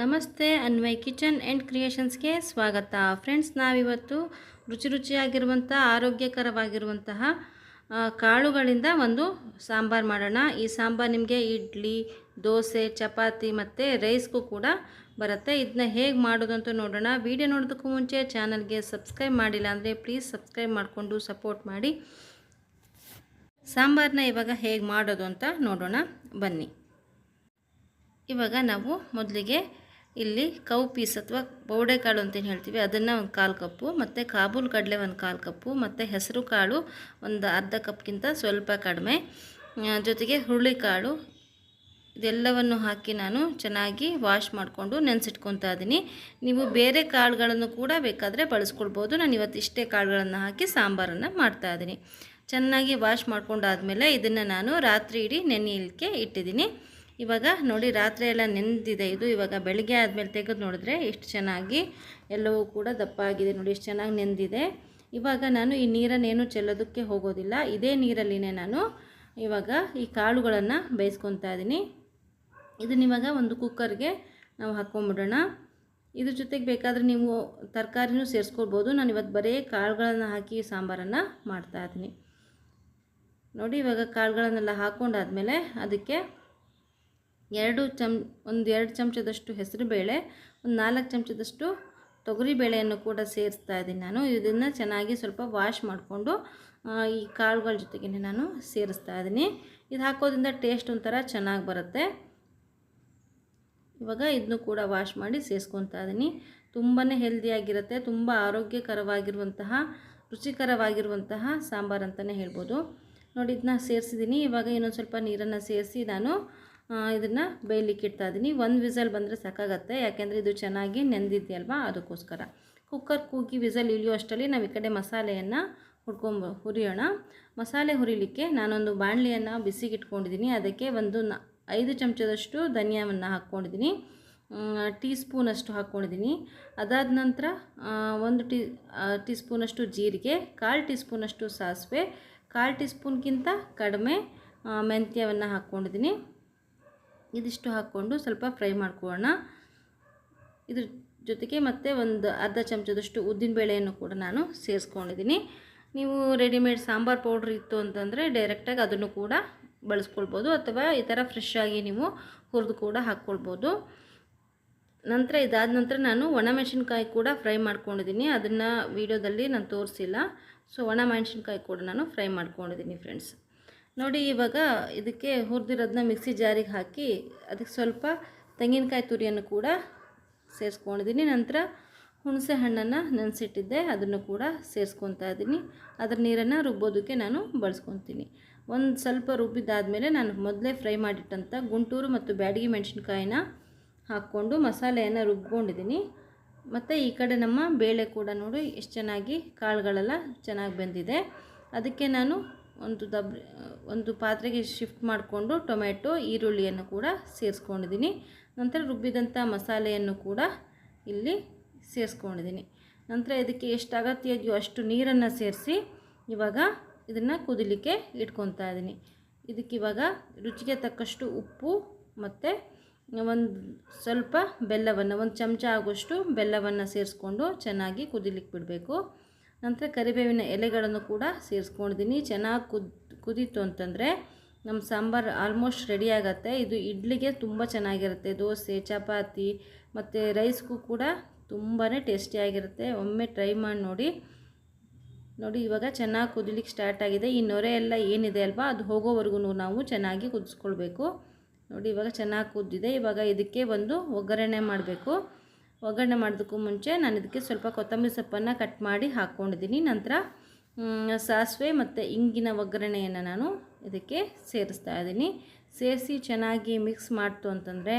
ನಮಸ್ತೆ, Anvay kitchen and ಕ್ರಿಯೇಷನ್ಸ್ಗೆ ಸ್ವಾಗತ. Friends, ನಾವಿವತ್ತು ರುಚಿ ರುಚಿಯಾಗಿರುವಂಥ ಆರೋಗ್ಯಕರವಾಗಿರುವಂತಹ ಕಾಳುಗಳಿಂದ ಒಂದು ಸಾಂಬಾರು ಮಾಡೋಣ. ಈ ಸಾಂಬಾರು ನಿಮಗೆ ಇಡ್ಲಿ, ದೋಸೆ, ಚಪಾತಿ ಮತ್ತು ರೈಸ್ಗೂ ಕೂಡ ಬರುತ್ತೆ. ಇದನ್ನ ಹೇಗೆ ಮಾಡೋದು ಅಂತ ನೋಡೋಣ. ವಿಡಿಯೋ ನೋಡೋದಕ್ಕೂ ಮುಂಚೆ ಚಾನಲ್ಗೆ ಸಬ್ಸ್ಕ್ರೈಬ್ ಮಾಡಿಲ್ಲ ಅಂದರೆ ಪ್ಲೀಸ್ ಸಬ್ಸ್ಕ್ರೈಬ್ ಮಾಡಿಕೊಂಡು ಸಪೋರ್ಟ್ ಮಾಡಿ. ಸಾಂಬಾರನ್ನ ಇವಾಗ ಹೇಗೆ ಮಾಡೋದು ಅಂತ ನೋಡೋಣ. ಬನ್ನಿ. ಇವಾಗ ನಾವು ಮೊದಲಿಗೆ ಇಲ್ಲಿ ಕೌ ಪೀಸ್ ಅಥವಾ ಬೌಡೆಕಾಳು ಅಂತೇನು ಹೇಳ್ತೀವಿ, ಅದನ್ನು ಒಂದು ಕಾಲು ಕಪ್ಪು, ಮತ್ತು ಕಾಬೂಲ್ ಕಡಲೆ ಒಂದು ಕಾಲು ಕಪ್ಪು, ಮತ್ತು ಹೆಸರು ಕಾಳು ಒಂದು ಅರ್ಧ ಕಪ್ಗಿಂತ ಸ್ವಲ್ಪ ಕಡಿಮೆ. ಜೊತೆಗೆ ಹುರುಳಿಕಾಳು, ಇದೆಲ್ಲವನ್ನು ಹಾಕಿ ನಾನು ಚೆನ್ನಾಗಿ ವಾಶ್ ಮಾಡಿಕೊಂಡು ನೆನೆಸಿಟ್ಕೊತಾ ಇದ್ದೀನಿ ನೀವು ಬೇರೆ ಕಾಳುಗಳನ್ನು ಕೂಡ ಬೇಕಾದರೆ ಬಳಸ್ಕೊಳ್ಬೋದು. ನಾನು ಇವತ್ತು ಇಷ್ಟೇ ಕಾಳುಗಳನ್ನು ಹಾಕಿ ಸಾಂಬಾರನ್ನು ಮಾಡ್ತಾ ಇದ್ದೀನಿ ಚೆನ್ನಾಗಿ ವಾಶ್ ಮಾಡಿಕೊಂಡಾದ್ಮೇಲೆ ಇದನ್ನು ನಾನು ರಾತ್ರಿ ಇಡೀ ನೆನೆಯಲಿಕ್ಕೆ ಇಟ್ಟಿದ್ದೀನಿ ಇವಾಗ ನೋಡಿ ರಾತ್ರಿ ಎಲ್ಲ ನೆನೆದಿದೆ ಇದು. ಇವಾಗ ಬೆಳಗ್ಗೆ ಆದಮೇಲೆ ತೆಗೆದು ನೋಡಿದ್ರೆ ಎಷ್ಟು ಚೆನ್ನಾಗಿ ಎಲ್ಲವೂ ಕೂಡ ದಪ್ಪ ಆಗಿದೆ ನೋಡಿ, ಎಷ್ಟು ಚೆನ್ನಾಗಿ ನೆಂದಿದೆ. ಇವಾಗ ನಾನು ಈ ನೀರನ್ನೇನು ಚೆಲ್ಲೋದಕ್ಕೆ ಹೋಗೋದಿಲ್ಲ. ಇದೇ ನೀರಲ್ಲಿನೇ ನಾನು ಇವಾಗ ಈ ಕಾಳುಗಳನ್ನು ಬೇಯಿಸ್ಕೊತಾ ಇದ್ದೀನಿ. ಇದನ್ನ ಇವಾಗ ಒಂದು ಕುಕ್ಕರ್ಗೆ ನಾವು ಹಾಕ್ಕೊಂಬಿಡೋಣ. ಇದ್ರ ಜೊತೆಗೆ ಬೇಕಾದರೆ ನೀವು ತರಕಾರಿನೂ ಸೇರಿಸ್ಕೊಳ್ಬೋದು. ನಾನು ಇವತ್ತು ಬರೀ ಕಾಳುಗಳನ್ನು ಹಾಕಿ ಸಾಂಬಾರನ್ನು ಮಾಡ್ತಾ ಇದ್ದೀನಿ. ನೋಡಿ ಇವಾಗ ಕಾಳುಗಳನ್ನೆಲ್ಲ ಹಾಕ್ಕೊಂಡಾದ್ಮೇಲೆ ಅದಕ್ಕೆ ಎರಡು ಚಮ್, ಒಂದು ಎರಡು ಚಮಚದಷ್ಟು ಹೆಸರುಬೇಳೆ, ಒಂದು ನಾಲ್ಕು ಚಮಚದಷ್ಟು ತೊಗರಿಬೇಳೆಯನ್ನು ಕೂಡ ಸೇರಿಸ್ತಾ ಇದ್ದೀನಿ ನಾನು. ಇದನ್ನು ಚೆನ್ನಾಗಿ ಸ್ವಲ್ಪ ವಾಶ್ ಮಾಡಿಕೊಂಡು ಈ ಕಾಳುಗಳ ಜೊತೆಗೆ ನಾನು ಸೇರಿಸ್ತಾ ಇದ್ದೀನಿ. ಇದು ಹಾಕೋದ್ರಿಂದ ಟೇಸ್ಟ್ ಒಂಥರ ಚೆನ್ನಾಗಿ ಬರುತ್ತೆ. ಇವಾಗ ಇದನ್ನು ಕೂಡ ವಾಶ್ ಮಾಡಿ ಸೇರಿಸ್ಕೊತಾ ಇದ್ದೀನಿ. ತುಂಬಾ ಹೆಲ್ದಿಯಾಗಿರುತ್ತೆ ತುಂಬ ಆರೋಗ್ಯಕರವಾಗಿರುವಂತಹ, ರುಚಿಕರವಾಗಿರುವಂತಹ ಸಾಂಬಾರು ಅಂತಲೇ ಹೇಳ್ಬೋದು. ನೋಡಿ ಇದನ್ನ ಸೇರಿಸಿದ್ದೀನಿ. ಇವಾಗ ಇನ್ನೊಂದು ಸ್ವಲ್ಪ ನೀರನ್ನು ಸೇರಿಸಿ ನಾನು ಇದನ್ನು ಬೇಯಲಿಕ್ಕೆ ಇಡ್ತಾ ಇದ್ದೀನಿ ಒಂದು ವಿಸಲ್ ಬಂದರೆ ಸಾಕಾಗತ್ತೆ. ಯಾಕೆಂದರೆ ಇದು ಚೆನ್ನಾಗಿ ನೆಂದಿದೆಯಲ್ವಾ? ಅದಕ್ಕೋಸ್ಕರ. ಕುಕ್ಕರ್ ಕೂಗಿ ವಿಸಲ್ ಇಳಿಯೋ ಅಷ್ಟರಲ್ಲಿ ನಾವು ಈ ಕಡೆ ಮಸಾಲೆಯನ್ನು ಹುಡ್ಕೊಂಬ ಹುರಿಯೋಣ. ಮಸಾಲೆ ಹುರಿಲಿಕ್ಕೆ ನಾನೊಂದು ಬಾಣಲಿಯನ್ನು ಬಿಸಿಗೆ ಇಟ್ಕೊಂಡಿದ್ದೀನಿ ಅದಕ್ಕೆ ಒಂದು ಐದು ಚಮಚದಷ್ಟು ಧನಿಯಾವನ್ನು ಹಾಕ್ಕೊಂಡಿದ್ದೀನಿ ಟೀ ಸ್ಪೂನಷ್ಟು ಹಾಕ್ಕೊಂಡಿದ್ದೀನಿ ಅದಾದ ನಂತರ ಒಂದು ಟೀ ಟೀ ಸ್ಪೂನಷ್ಟು ಜೀರಿಗೆ, ಕಾಲು ಟೀ ಸ್ಪೂನಷ್ಟು ಸಾಸಿವೆ, ಕಾಲು ಟೀ ಸ್ಪೂನ್ಗಿಂತ ಕಡಿಮೆ ಮೆಂತ್ಯವನ್ನು ಹಾಕ್ಕೊಂಡಿದ್ದೀನಿ ಇದಿಷ್ಟು ಹಾಕ್ಕೊಂಡು ಸ್ವಲ್ಪ ಫ್ರೈ ಮಾಡ್ಕೊಳ್ಳೋಣ. ಇದ್ರ ಜೊತೆಗೆ ಮತ್ತೆ ಒಂದು ಅರ್ಧ ಚಮಚದಷ್ಟು ಉದ್ದಿನಬೇಳೆಯನ್ನು ಕೂಡ ನಾನು ಸೇರಿಸ್ಕೊಂಡಿದ್ದೀನಿ. ನೀವು ರೆಡಿಮೇಡ್ ಸಾಂಬಾರು ಪೌಡ್ರ್ ಇತ್ತು ಅಂತಂದರೆ ಡೈರೆಕ್ಟಾಗಿ ಅದನ್ನು ಕೂಡ ಬಳಸ್ಕೊಳ್ಬೋದು ಅಥವಾ ಈ ಥರ ಫ್ರೆಶ್ ಆಗಿ ನೀವು ಹುರಿದು ಕೂಡ ಹಾಕ್ಕೊಳ್ಬೋದು. ನಂತರ ಇದಾದ ನಂತರ ನಾನು ಒಣಮೆಣಸಿನ್ಕಾಯಿ ಕೂಡ ಫ್ರೈ ಮಾಡ್ಕೊಂಡಿದ್ದೀನಿ. ಅದನ್ನು ವೀಡಿಯೋದಲ್ಲಿ ನಾನು ತೋರಿಸಿಲ್ಲ. ಸೊ ಒಣ ಮೆಣಸಿನ್ಕಾಯಿ ಕೂಡ ನಾನು ಫ್ರೈ ಮಾಡ್ಕೊಂಡಿದ್ದೀನಿ ಫ್ರೆಂಡ್ಸ್ ನೋಡಿ ಇವಾಗ ಇದಕ್ಕೆ ಹುರಿದಿರೋದನ್ನ ಮಿಕ್ಸಿ ಜಾರಿಗೆ ಹಾಕಿ ಅದಕ್ಕೆ ಸ್ವಲ್ಪ ತೆಂಗಿನಕಾಯಿ ತುರಿಯನ್ನು ಕೂಡ ಸೇರಿಸ್ಕೊಂಡಿದ್ದೀನಿ. ನಂತರ ಹುಣಸೆ ಹಣ್ಣನ್ನು ನೆನೆಸಿಟ್ಟಿದ್ದೆ, ಅದನ್ನು ಕೂಡ ಸೇರಿಸ್ಕೊತಾ ಇದ್ದೀನಿ. ಅದರ ನೀರನ್ನು ರುಬ್ಬೋದಕ್ಕೆ ನಾನು ಬಳಸ್ಕೊತೀನಿ. ಒಂದು ಸ್ವಲ್ಪ ರುಬ್ಬಿದ್ದಾದಮೇಲೆ ನಾನು ಮೊದಲೇ ಫ್ರೈ ಮಾಡಿಟ್ಟಂಥ ಗುಂಟೂರು ಮತ್ತು ಬ್ಯಾಡಗಿ ಮೆಣಸಿನ್ಕಾಯಿನ ಹಾಕ್ಕೊಂಡು ಮಸಾಲೆಯನ್ನು ರುಬ್ಕೊಂಡಿದ್ದೀನಿ. ಮತ್ತು ಈ ಕಡೆ ನಮ್ಮ ಬೇಳೆ ಕೂಡ ನೋಡಿ, ಎಷ್ಟು ಚೆನ್ನಾಗಿ ಕಾಳುಗಳೆಲ್ಲ ಚೆನ್ನಾಗಿ ಬೆಂದಿದೆ. ಅದಕ್ಕೆ ನಾನು ಒಂದು ದಬ್, ಒಂದು ಪಾತ್ರೆಗೆ ಶಿಫ್ಟ್ ಮಾಡಿಕೊಂಡು ಟೊಮೆಟೊ ಈರುಳ್ಳಿಯನ್ನು ಕೂಡ ಸೇರಿಸ್ಕೊಂಡಿದ್ದೀನಿ. ನಂತರ ರುಬ್ಬಿದಂಥ ಮಸಾಲೆಯನ್ನು ಕೂಡ ಇಲ್ಲಿ ಸೇರಿಸ್ಕೊಂಡಿದ್ದೀನಿ. ನಂತರ ಇದಕ್ಕೆ ಎಷ್ಟು ಅಗತ್ಯ ಇದೆಯೋ ಅಷ್ಟು ನೀರನ್ನು ಸೇರಿಸಿ ಇವಾಗ ಇದನ್ನು ಕುದಿಲಿಕ್ಕೆ ಇಟ್ಕೊತಾ ಇದ್ದೀನಿ. ಇದಕ್ಕೆ ಇವಾಗ ರುಚಿಗೆ ತಕ್ಕಷ್ಟು ಉಪ್ಪು ಮತ್ತು ಒಂದು ಸ್ವಲ್ಪ ಬೆಲ್ಲವನ್ನು, ಒಂದು ಚಮಚ ಆಗುವಷ್ಟು ಬೆಲ್ಲವನ್ನು ಸೇರಿಸ್ಕೊಂಡು ಚೆನ್ನಾಗಿ ಕುದಿಲಿಕ್ಕೆ ಬಿಡಬೇಕು. ನಂತರ ಕರಿಬೇವಿನ ಎಲೆಗಳನ್ನು ಕೂಡ ಸೇರಿಸ್ಕೊಂಡಿದ್ದೀನಿ. ಚೆನ್ನಾಗಿ ಕುದ್, ಕುದೀತು ಅಂತಂದರೆ ನಮ್ಮ ಸಾಂಬಾರು ಆಲ್ಮೋಸ್ಟ್ ರೆಡಿ ಆಗುತ್ತೆ. ಇದು ಇಡ್ಲಿಗೆ ತುಂಬ ಚೆನ್ನಾಗಿರುತ್ತೆ. ದೋಸೆ, ಚಪಾತಿ ಮತ್ತು ರೈಸ್ಗೂ ಕೂಡ ತುಂಬಾ ಟೇಸ್ಟಿಯಾಗಿರುತ್ತೆ ಒಮ್ಮೆ ಟ್ರೈ ಮಾಡಿ ನೋಡಿ. ನೋಡಿ ಇವಾಗ ಚೆನ್ನಾಗಿ ಕುದಿಲಿಕ್ಕೆ ಸ್ಟಾರ್ಟ್ ಆಗಿದೆ. ಈ ನೊರೆ ಎಲ್ಲ ಏನಿದೆ ಅಲ್ವಾ, ಅದು ಹೋಗೋವರೆಗೂ ನಾವು ಚೆನ್ನಾಗಿ ಕುದಿಸ್ಕೊಳ್ಬೇಕು. ನೋಡಿ ಇವಾಗ ಚೆನ್ನಾಗಿ ಕುದ್ದಿದೆ. ಇವಾಗ ಇದಕ್ಕೆ ಒಂದು ಒಗ್ಗರಣೆ ಮಾಡಬೇಕು. ಒಗ್ಗರಣೆ ಮಾಡೋದಕ್ಕೂ ಮುಂಚೆ ನಾನು ಇದಕ್ಕೆ ಸ್ವಲ್ಪ ಕೊತ್ತಂಬರಿ ಸೊಪ್ಪನ್ನು ಕಟ್ ಮಾಡಿ ಹಾಕ್ಕೊಂಡಿದ್ದೀನಿ. ನಂತರ ಸಾಸಿವೆ ಮತ್ತು ಇಂಗಿನ ಒಗ್ಗರಣೆಯನ್ನು ನಾನು ಇದಕ್ಕೆ ಸೇರಿಸ್ತಾ ಇದ್ದೀನಿ. ಸೇರಿಸಿ ಚೆನ್ನಾಗಿ ಮಿಕ್ಸ್ ಮಾಡ್ತು ಅಂತಂದರೆ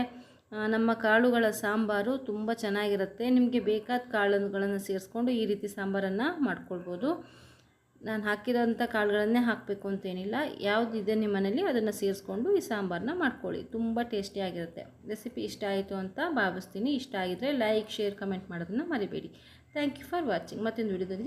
ನಮ್ಮ ಕಾಳುಗಳ ಸಾಂಬಾರು ತುಂಬ ಚೆನ್ನಾಗಿರುತ್ತೆ. ನಿಮಗೆ ಬೇಕಾದ ಕಾಳುಗಳನ್ನು ಸೇರಿಸ್ಕೊಂಡು ಈ ರೀತಿ ಸಾಂಬಾರನ್ನು ಮಾಡ್ಕೊಳ್ಬೋದು. ನಾನು ಹಾಕಿರೋಂಥ ಕಾಳುಗಳನ್ನೇ ಹಾಕಬೇಕು ಅಂತೇನಿಲ್ಲ. ಯಾವುದಿದೆ ನಿಮ್ಮ ಮನೇಲಿ ಅದನ್ನು ಸೇರಿಸ್ಕೊಂಡು ಈ ಸಾಂಬಾರನ್ನ ಮಾಡ್ಕೊಳ್ಳಿ. ತುಂಬ ಟೇಸ್ಟಿಯಾಗಿರುತ್ತೆ ರೆಸಿಪಿ ಇಷ್ಟ ಆಯಿತು ಅಂತ ಭಾವಿಸ್ತೀನಿ. ಇಷ್ಟ ಆಗಿದ್ದರೆ ಲೈಕ್, ಶೇರ್, ಕಮೆಂಟ್ ಮಾಡೋದನ್ನು ಮರಿಬೇಡಿ. Thank you for watching. ಮತ್ತೊಂದು ವಿಡಿಯೋದೊಂದಿಗೆ